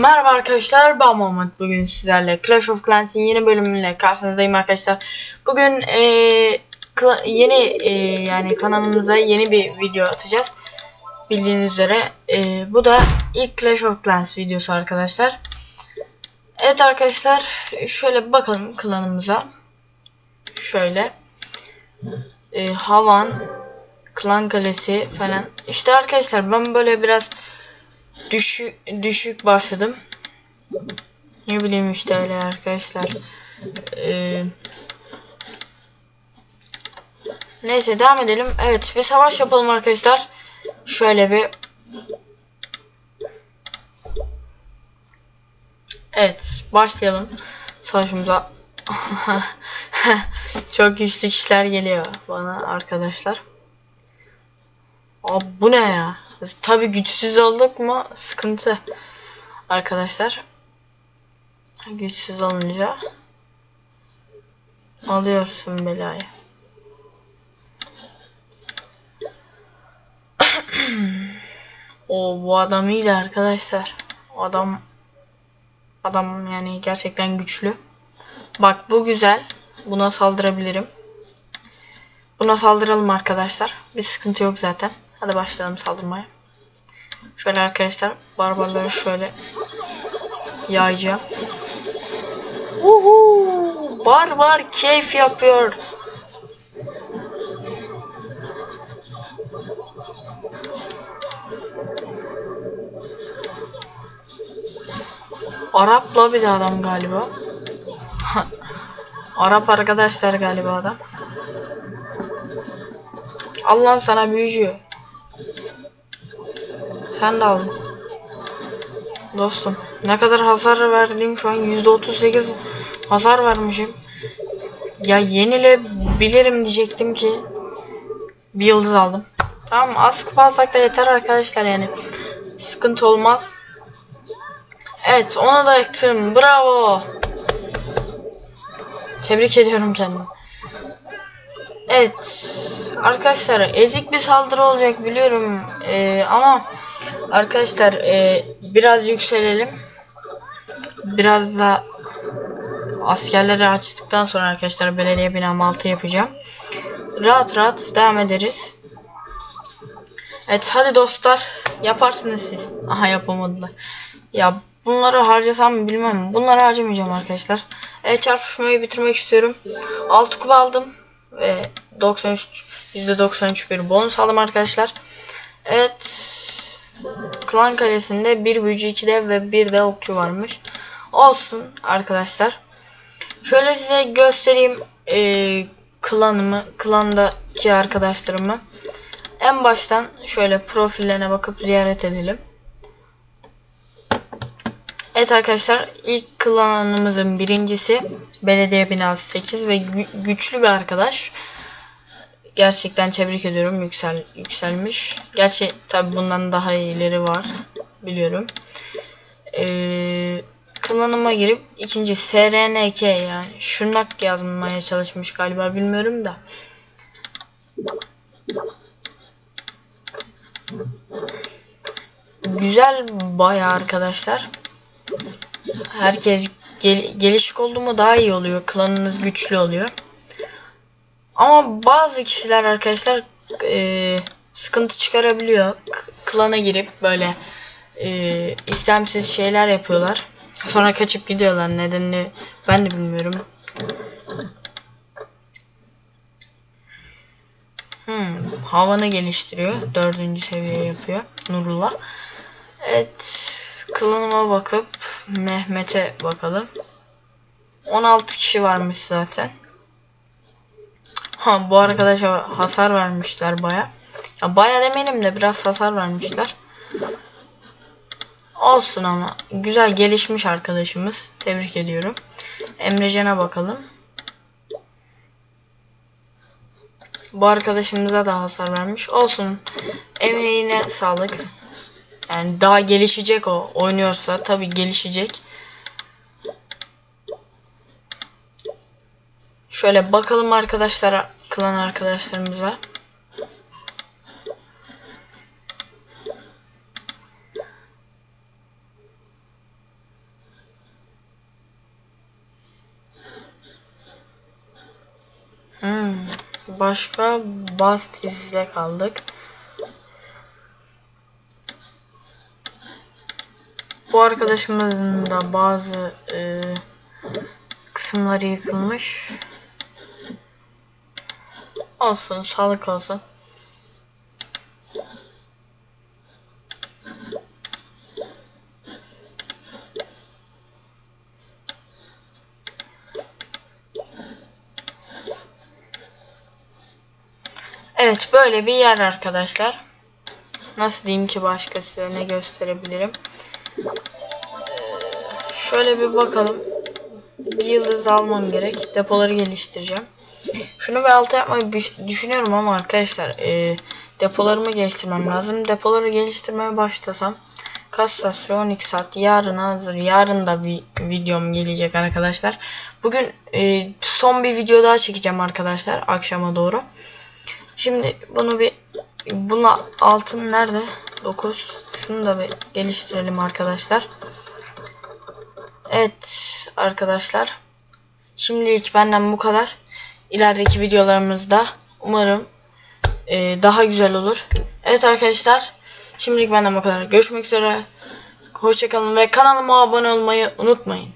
Merhaba arkadaşlar ben Muhammed. Bugün sizlerle Clash of Clans'in yeni bölümüyle karşınızdayım arkadaşlar. Bugün kla- yeni eee, yani kanalımıza yeni bir video atacağız. Bildiğiniz üzere eee, bu da ilk Clash of Clans videosu arkadaşlar. Evet arkadaşlar şöyle bakalım klanımıza. Şöyle Eee, Havan Klan Kalesi falan. İşte arkadaşlar ben böyle biraz düşük düşük başladım. Ne bileyim işte öyle arkadaşlar. Ee, neyse devam edelim. Evet bir savaş yapalım arkadaşlar. Şöyle bir Evet başlayalım savaşımıza. Çok güçlü kişiler geliyor bana arkadaşlar. Abi bu ne ya? Tabi güçsüz olduk mu sıkıntı arkadaşlar. Güçsüz olunca alıyorsun belayı. o bu adam iyiydi arkadaşlar. Adam adam yani gerçekten güçlü. Bak bu güzel. Buna saldırabilirim. Buna saldıralım arkadaşlar. Bir sıkıntı yok zaten. Hadi başlayalım saldırmaya. Şöyle arkadaşlar barbarları şöyle yayacağım. Uhu! Barbar keyif yapıyor. Arapla bir adam galiba. Arap arkadaşlar galiba adam. Allah sana büyücü. Sen de aldın. Dostum ne kadar hasar verdiğim şu an %38 hasar vermişim. Ya yenilebilirim diyecektim ki bir yıldız aldım. Tamam az kupa alsak da yeter arkadaşlar yani. Sıkıntı olmaz. Evet onu da yaktım. Bravo. Tebrik ediyorum kendimi. Evet arkadaşlar ezik bir saldırı olacak biliyorum ee, ama arkadaşlar e, biraz yükselelim. Biraz da askerleri açtıktan sonra arkadaşlar belediye binam altı yapacağım. Rahat rahat devam ederiz. Evet hadi dostlar yaparsınız siz. Aha yapamadılar. Ya bunları harcasam mı bilmem. Bunları harcamayacağım arkadaşlar. Evet çarpışmayı bitirmek istiyorum. 6 kupa aldım ve 93 %93 bir bonus aldım arkadaşlar. Evet. Klan kalesinde bir büyücü 2 dev ve bir de okçu varmış. Olsun arkadaşlar. Şöyle size göstereyim e, klanımı, klandaki arkadaşlarımı. En baştan şöyle profillerine bakıp ziyaret edelim. Evet arkadaşlar ilk klanımızın birincisi belediye binası 8 ve gü güçlü bir arkadaş. Gerçekten tebrik ediyorum yüksel yükselmiş. Gerçi tabi bundan daha iyileri var biliyorum. Ee, klanıma girip ikinci SRNK yani şırnak yazmaya çalışmış galiba bilmiyorum da. Güzel bayağı arkadaşlar herkes gel gelişik oldu mu daha iyi oluyor. Klanınız güçlü oluyor. Ama bazı kişiler arkadaşlar e, sıkıntı çıkarabiliyor. K klana girip böyle e, istemsiz şeyler yapıyorlar. Sonra kaçıp gidiyorlar. Nedenini ben de bilmiyorum. Hmm, havanı geliştiriyor. Dördüncü seviye yapıyor. Nurullah. Evet. Klanıma bakıp Mehmet'e bakalım. 16 kişi varmış zaten. Ha bu arkadaşa hasar vermişler baya. Ya baya demeyelim de biraz hasar vermişler. Olsun ama güzel gelişmiş arkadaşımız. Tebrik ediyorum. Emrecan'a bakalım. Bu arkadaşımıza da hasar vermiş. Olsun. Emeğine sağlık. Yani daha gelişecek o. Oynuyorsa tabi gelişecek. Şöyle bakalım arkadaşlara, klan arkadaşlarımıza. Hmm, başka Bastis'le kaldık. Bu arkadaşımızın da bazı e, kısımları yıkılmış. Olsun, sağlık olsun. Evet böyle bir yer arkadaşlar. Nasıl diyeyim ki başka size ne gösterebilirim. Ee, şöyle bir bakalım. Bir yıldız almam gerek. Depoları geliştireceğim. Şunu bir alta yapmayı düşünüyorum ama arkadaşlar e, depolarımı geliştirmem lazım. Depoları geliştirmeye başlasam kaç saat sürüyor? 12 saat. Yarın hazır. Yarın da bir videom gelecek arkadaşlar. Bugün e, son bir video daha çekeceğim arkadaşlar akşama doğru. Şimdi bunu bir buna altın nerede? 9. Şunu da bir geliştirelim arkadaşlar. Evet arkadaşlar. Şimdilik benden bu kadar. İlerideki videolarımızda umarım e, daha güzel olur. Evet arkadaşlar. Şimdilik benden bu kadar. Görüşmek üzere. Hoşçakalın ve kanalıma abone olmayı unutmayın.